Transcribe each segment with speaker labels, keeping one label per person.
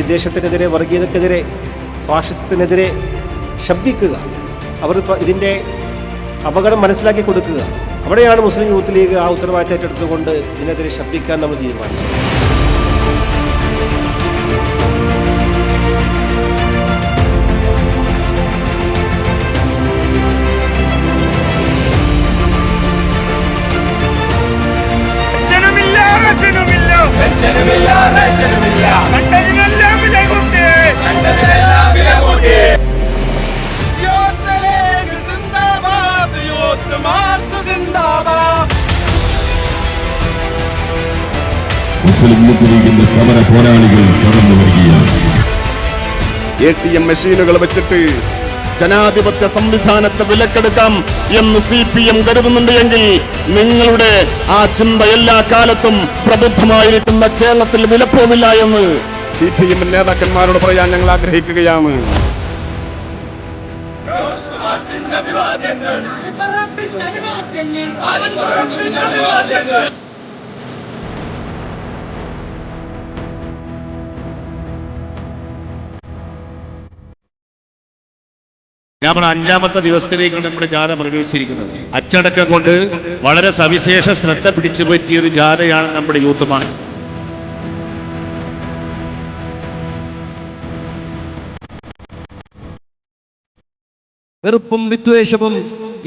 Speaker 1: വിദേശത്തിനെതിരെ വർഗീയതക്കെതിരെ ഫാഷിസത്തിനെതിരെ ശബ്ദിക്കുക. അവർ ഇതിന്റെ അപകടം മനസ്സിലാക്കി കൊടുക്കുക. അവിടെയാണ് മുസ്ലിം യൂത്ത് ലീഗ് ആ ഉത്തരവാദിത്തം ഏറ്റെടുത്തുകൊണ്ട് ഇതിനെതിരെ ശബ്ദിക്കാൻ നമ്മൾ തീരുമാനിച്ചത്.
Speaker 2: മുസ്ലിം യൂത്ത് ലീഗിന്റെ സമര പോരാളികൾ കടന്നു വരികയാണ്.
Speaker 3: എ ടി എം മെഷീനുകൾ വെച്ചിട്ട് ജനാധിപത്യ സംവിധാനത്തെ വിലക്കെടുക്കാം എന്ന് സി പി എം കരുതുന്നുണ്ട് എങ്കിൽ നിങ്ങളുടെ ആ ചിന്ത എല്ലാ കാലത്തും പ്രബുദ്ധമായിരിക്കുന്ന കേരളത്തിൽ വിലപ്പോവില്ല എന്ന് സി പി എം നേതാക്കന്മാരോട് പറയാൻ ഞങ്ങൾ ആഗ്രഹിക്കുകയാണ്.
Speaker 4: നമ്മൾ അഞ്ചാമത്തെ ദിവസത്തിലേക്കാണ് നമ്മുടെ ജാഥ പ്രവേശിച്ചിരിക്കുന്നത് അച്ചടക്കം കൊണ്ട് വളരെ സവിശേഷ ശ്രദ്ധ പിടിച്ചു പറ്റിയ ഒരു ജാഥയാണ് നമ്മുടെ യൂത്ത് മാർച്ച്
Speaker 5: വെറുപ്പും വിദ്വേഷവും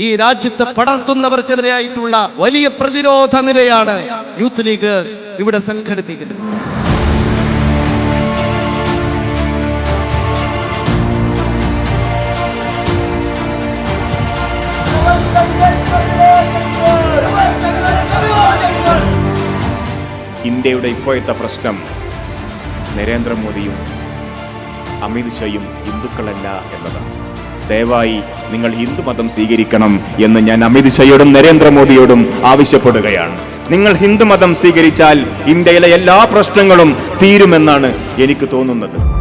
Speaker 5: ഈ രാജ്യത്തെ പടർത്തുന്നവർക്കെതിരെയായിട്ടുള്ള വലിയ പ്രതിരോധ നിരയാണ് യൂത്ത് ലീഗ് ഇവിടെ സംഘടിപ്പിക്കുന്നത്.
Speaker 6: ഇന്ത്യയുടെ ഇപ്പോഴത്തെ പ്രശ്നം നരേന്ദ്രമോദിയും അമിത് ഷായും ഹിന്ദുക്കളല്ല എന്നതാണ്. ദയവായി നിങ്ങൾ ഹിന്ദു മതം സ്വീകരിക്കണം എന്ന് ഞാൻ അമിത് ഷായോടും നരേന്ദ്രമോദിയോടും ആവശ്യപ്പെടുകയാണ്. നിങ്ങൾ ഹിന്ദു മതം സ്വീകരിച്ചാൽ ഇന്ത്യയിലെ എല്ലാ പ്രശ്നങ്ങളും തീരുമെന്നാണ് എനിക്ക് തോന്നുന്നത്.